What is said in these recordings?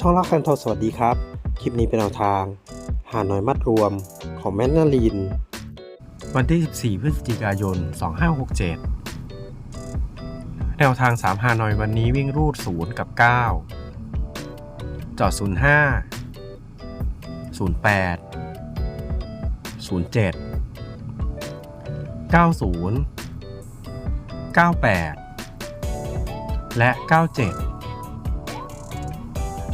ช่องรักแฟนทอสวัสดีครับ คลิปนี้เป็นแนวทาง หาหน่อยมัดรวมของแมนนาลีน วันที่ 14 พฤศจิกายน 2567 แนวทาง 3 หาหน่อยวันนี้วิ่งรูด 0 กับ 9 จอด 05 08 07 90 98 และ 97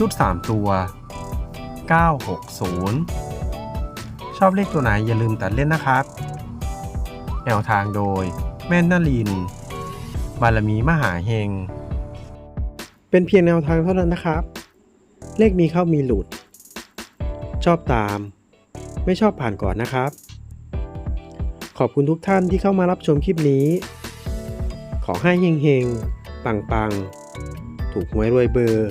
ชุด 3 ตัว 960 ชอบเลขตัวไหนอย่าลืมตัดเล่นนะครับ แนวทางโดย แม่นนาลิน บารมีมหาเฮง เป็นเพียงแนวทางเท่านั้นนะครับ เลขมีเข้ามีหลุด ชอบตาม ไม่ชอบผ่านก่อนนะครับ ขอบคุณทุกท่านที่เข้ามารับชมคลิปนี้ ขอให้เฮงเฮงปังปังถูกหวยรวยเบอร์